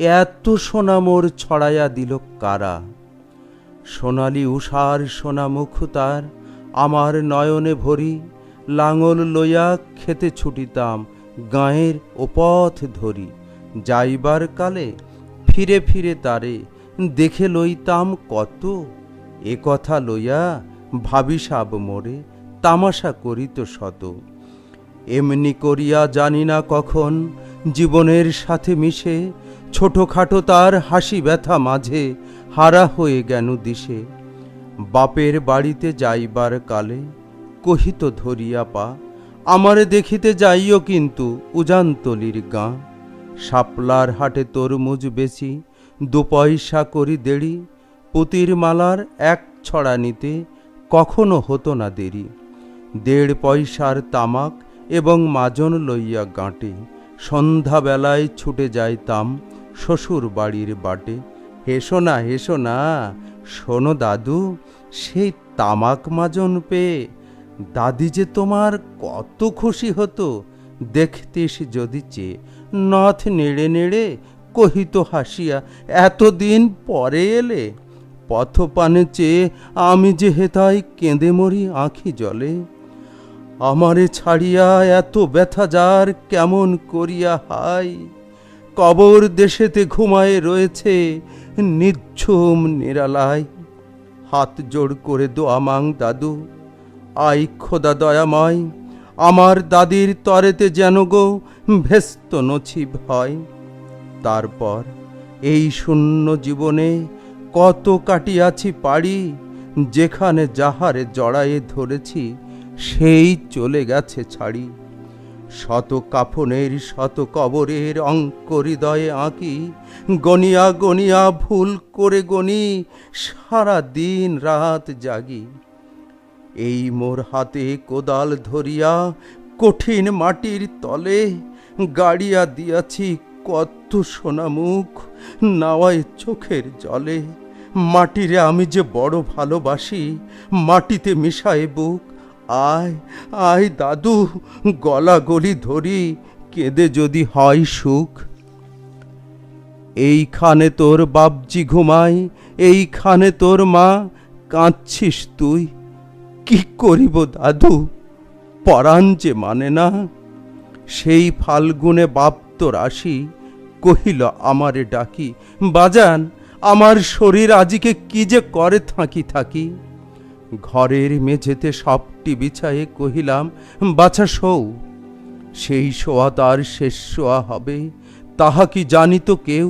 এত সোনা মোর ছড়াইয়া দিল কারা? সোনালি উষার সোনা মুখ তার, আমার নয়নে ভরি, লাঙল লইয়া খেতে ছুটিতাম, গাঁয়ের ওপথ ধরি। যাইবার কালে ফিরে ফিরে তারে দেখে লইতাম কত, এ কথা লইয়া ভাবিসাব মোরে তামাশা করিত শত। এমনি করিয়া জানি না কখন জীবনের সাথে মিশে, ছোটখাটো তার হাসি ব্যথা মাঝে হারা হয়ে গেল দিশে। বাপের বাড়িতে যাইবার কালে কহিত ধরিয়া পা, আমারে দেখিতে যাইও কিন্তু উজানতলির গাঁ। শাপলার হাটে তরমুজ বেচি, দু পয়সা করি দেড়ি, পুতির মালার এক ছড়া নিতে কখনো হতো না দেরি। দেড় পয়সার তামাক এবং মাজন লইয়া গাঁটে। সন্ধ্যাবেলায় ছুটে যাইতাম শ্বশুর বাড়ির বাটে। হেসো না হেসো না শোনো দাদু, সেই তামাক মাজন পেয়ে। দাদি যে তোমার কত খুশি হতো, দেখতিস যদি চেয়ে। নথ নেড়ে নেড়ে কহিত হাসিয়া, এতদিন পরে এলে, পথপানে চেয়ে আমি যে হেতাই কেঁদে মরি আঁখি জলে। আমারে ছাড়িয়া এত ব্যথা যার কেমন করিয়া হাই? কবর দেশেতে ঘুমায়ে রয়েছে নিঝুম নিরালায়। হাত জোড় করে দোয়া মাং দাদু। আই খোদা দয়াময়, আমার দাদির তরেতে যেন গো ভেস্ত নছিব হয়। তারপর এই শূন্য জীবনে কত কাটিয়াছি পাড়ি, যেখানে যাহারে জড়ায়ে ধরেছি সেই চলে গেছে ছাড়ি। শত কাফনের, শত কবরের অঙ্ক হৃদয়ে আঁকি। গনিয়া গনিয়া ভুল করে গনি সারা দিন রাত জাগি। এই মোর হাতে কোদাল ধরিয়া কঠিন মাটির তলে গাড়িয়া দিয়াছি কত সোনা মুখ নাওয়ায় চোখের জলে। মাটিরে আমি যে বড় ভালোবাসি, মাটিতে মিশায় বুক আয় আয় দাদু গলা গলি ধরি, কেঁদে যদি হয় সুখ। এইখানে তোর বাপজি ঘুমাই এইখানে তোর মা, কাঁদছিস তুই। কি করিব দাদু? পরাণ যে মানে না। সেই ফাল্গুনে বাপ তোর আসি, কহিল, আমারে ডাকি। বাজান, আমার শরীর আজিকে কি যে করে থাকি থাকি? ঘরের মেঝেতে সবটি বিছায়ে কহিলাম, বাছা শোও সেই শোয়া তার শেষ শোয়া হবে, তাহা কি জানিত কেউ?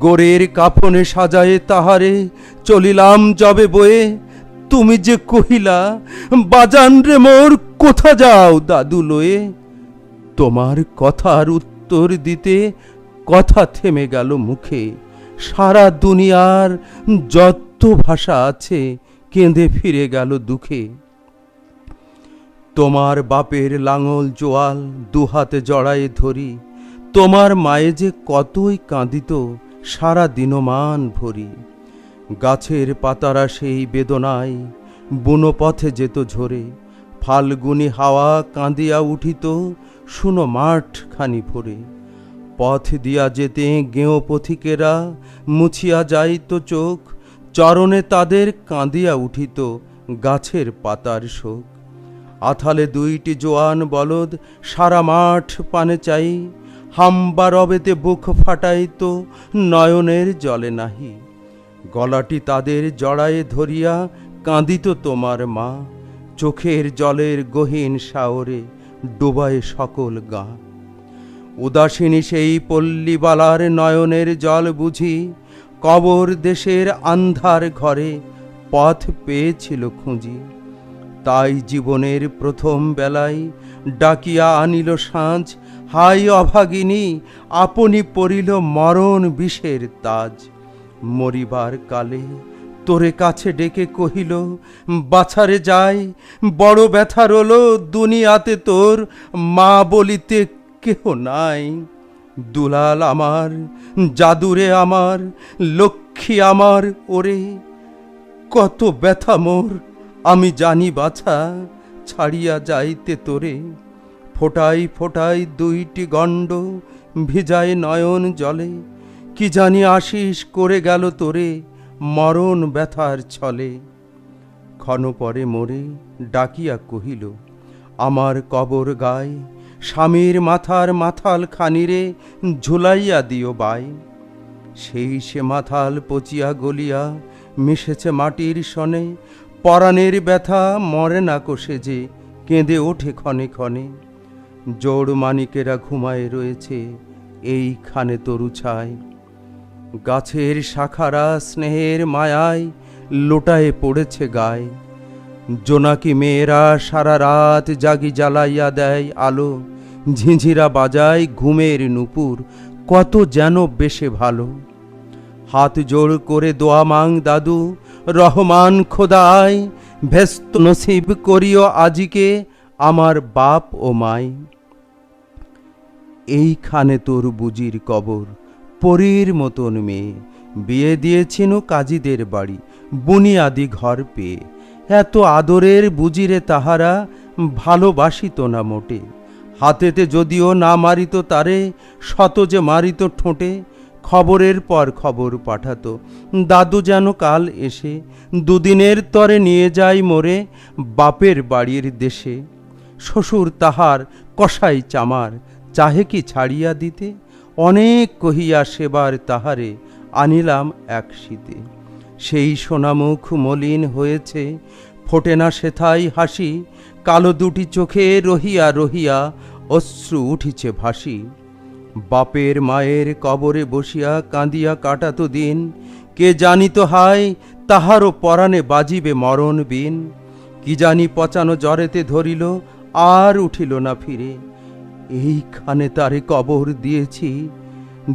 গোরের কাফনে সাজায়ে তাহারে চলিলাম যবে বয়ে, তুমি যে কহিলা, বাজান রে মোর, কোথা যাও দাদু লয়ে? তোমার কথার উত্তর দিতে কথা থেমে গেল মুখে, সারা দুনিয়ার যত ভাষা আছে কেঁদে ফিরে গেল দুঃখে। তোমার বাপের লাঙল জোয়াল দুহাতে জড়ায়ে ধরি, তোমার মায়ে যে কতই কাঁদিত সারা দিনমান ভরি। গাছের পাতারা সেই বেদনায় বুনো পথে যেত ঝরে। ফাল্গুনি হাওয়া কাঁদিয়া উঠিত, শুনো মাঠ খানি ভরে। পথ দিয়া যেতে গেঁয়ো পথিকেরা, মুছিয়া যাইত চোখ চরণে তাদের কাঁদিয়া উঠিত গাছের পাতার শোক। আথালে দুইটি জোয়ান বলদ সারা মাঠ পানে চাই, হাম্বা রবেতে বুক ফাটাইত, নয়নের জলে নাহি। গলাটি তাদের জড়ায়ে ধরিয়া কাঁদিত তোমার মা। চোখের জলের গহীন সাওরে ডোবায় সকল গা। উদাসিনী সেই পল্লীবালার নয়নের জল বুঝি কবর দেশের আন্ধার ঘরে পথ পেয়েছিল খুঁজি। তাই জীবনের প্রথম বেলায় ডাকিয়া আনিল সাঁঝ হাই অভাগিনী, আপনি পড়িল মরণ বিষের তাজ। মরিবার কালে তোরে কাছে ডেকে কহিল, বাছারে যাই, বড় ব্যথা রলো দুনিয়াতে তোর, মা বলিতে কেহ নাই। দুলাল আমার, জাদুরে আমার, লক্ষ্মী আমার, ওরে, কত ব্যথা মোর, আমি জানি বাছা, ছাড়িয়া যাইতে তোরে। ফোটাই ফোটাই দুইটি গণ্ড ভিজায় নয়ন জলে, কি জানি আশিস করে গেল তোরে মরণ ব্যথার ছলে। ক্ষণ পরে মোরে ডাকিয়া কহিল, আমার কবর গায় স্বামীর মাথার মাথাল খানিরে ঝুলাইয়া দিও বাই। সেই সে মাথাল পচিয়া গলিয়া মিশেছে মাটির সনে। পরাণের ব্যথা মরে না কোষে যে কেঁদে ওঠে ক্ষণে ক্ষণে। জোড় মানিকেরা ঘুমায় রয়েছে এইখানে তরু ছায় গাছের শাখারা স্নেহের মায়ায় লোটায়ে পড়েছে গায়ে। জোনাকি মেয়েরা সারা রাত জাগি জ্বালাইয়া দেয় আলো। ঝিঝিরা বাজায় ঘুমের নুপুর, কত যেন বেশে ভালো। হাত জোড় করে দোয়া মাং দাদু, রহমান খোদায় ভেস্ত নসিব করিও আজিকে আমার বাপ ও মাই। এইখানে তোর বুজির কবর, পরীর মতন মেয়ে। বিয়ে দিয়েছিল কাজীদের বাড়ি, বুনিয়াদি ঘর পেয়ে। এত আদরের বুজিরে তাহারা ভালোবাসিত না মোটে। হাতেতে যদিও না মারিত তারে, শত যে মারিত ঠোঁটে, খবরের পর খবর পাঠাতো। দাদু যেন কাল এসে দুদিনের তরে নিয়ে যায় মোরে বাপের বাড়ির দেশে। শ্বশুর তাহার কষাই চামার, চাহে কি ছাড়িয়া দিতে? অনেক কহিয়া সেবার তাহারে আনিলাম এক শীতে। সেই সোনামুখ মলিন হয়েছে। ফোটে না সেথাই হাসি, কালো দুটি চোখে রহিয়া রহিয়া অশ্রু উঠিছে ভাসি। বাপের মায়ের কবরে বসিয়া কাঁদিয়া কাটাত দিন, কে জানিত হায় তাহারও পরাণে বাজিবে মরণ বিন। কি জানি পচানো জ্বরেতে ধরিল, আর উঠিল না ফিরে। এইখানে তারে কবর দিয়েছি,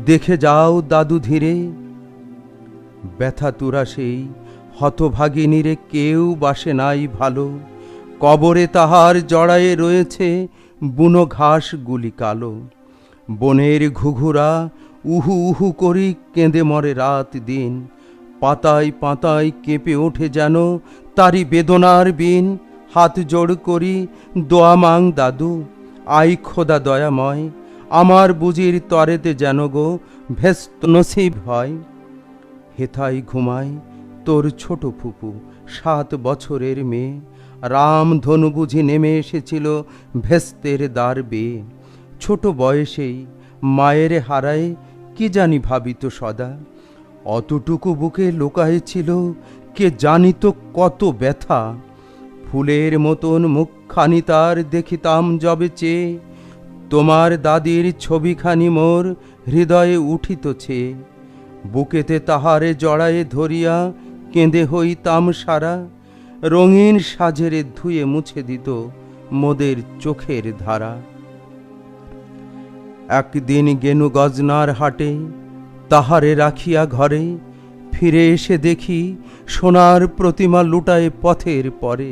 দেখে যাও দাদু ধীরে। ব্যথা তুরা সেই হতভাগিনীরে কেউ বাসে নাই ভালো। কবরে তাহার জড়ায়ে রয়েছে বুনো ঘাসগুলি কালো। বনের ঘুঘুরা উহু উহু করি কেঁদে মরে রাত দিন। পাতায় পাতায় কেঁপে ওঠে যেন তারি বেদনার বিন। হাত জোড় করি দোয়া মাং দাদু, আই খোদা দয়াময়। আমার বুজির তরেতে যেন গো ভেস্ত নসিব হয়। হেথাই ঘুমায় তোর ছোট ফুপু, সাত বছরের মেয়ে। রাম ধনু বুঝি নেমে এসেছিল ভেস্তের দ্বার বেয়ে ছোট বয়সেই মায়ের হারায়, কি জানি ভাবিত সদা। অতটুকু বুকে লোকায়েছিল কে জানিত কত ব্যথা। ফুলের মতন মুখখানি তার দেখিতাম যবে চেয়ে। তোমার দাদির ছবিখানি মোর হৃদয়ে উঠিতছে বুকেতে তাহারে জড়ায়ে ধরিয়া কেঁদে হইতাম সারা রঙিন সাজেরে ধুয়ে মুছে দিত মোদের চোখের ধারা। একদিন গেনু গজনার হাটে তাহারে রাখিয়া ঘরে ফিরে এসে দেখি সোনার প্রতিমা লুটায় পথের পরে।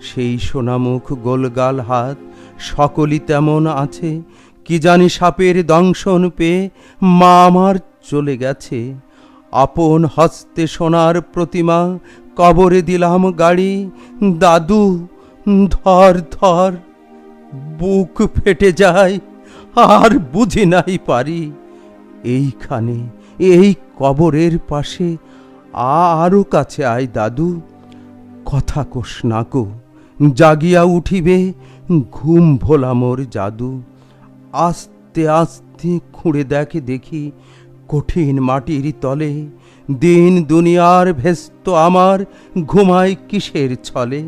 সেই সোনামুখ গোলগাল হাত সকলই তেমন আছে, কি জানি সাপের দংশন পেয়ে মা আমার চলে গেছে। আপন হস্তে সোনার প্রতিমা কবরে দিলাম গাড়ি। দাদু, ধর ধর, বুক ফেটে যায়, আর বুঝি নাই পারি। এইখানে, এই কবরের পাশে আরও কাছে আয় দাদু। কথা কোষ না গো, জাগিয়া উঠিবে, ঘুম ভোলা মোর জাদু। আস্তে আস্তে খুঁড়ে দেখে দেখি কঠিন মাটির তলে, দিন দুনিয়ার ভেস্ত আমার ঘুমায় কিসের ছলে?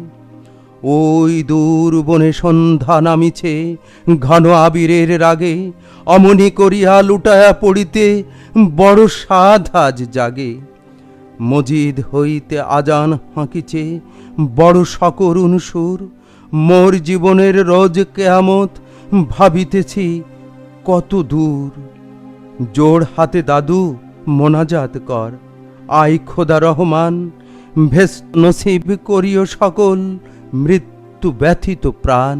ওই দূর বনে সন্ধ্যা নামিছে, ঘন আবিরের রাগে, অমনি করিয়া লুটায়া পড়িতে বড় সাধ আজ জাগে। মজিদ হইতে আজান হাঁকিছে, বড় সকরুণ সুর মোর জীবনের রোজ কেয়ামত ভাবিতেছি কত দূর। জোড় হাতে দাদু, মোনাজাত কর। আই খোদা রহমান ভেস নসিব করিও সকল, মৃত্যু ব্যথিত প্রাণ।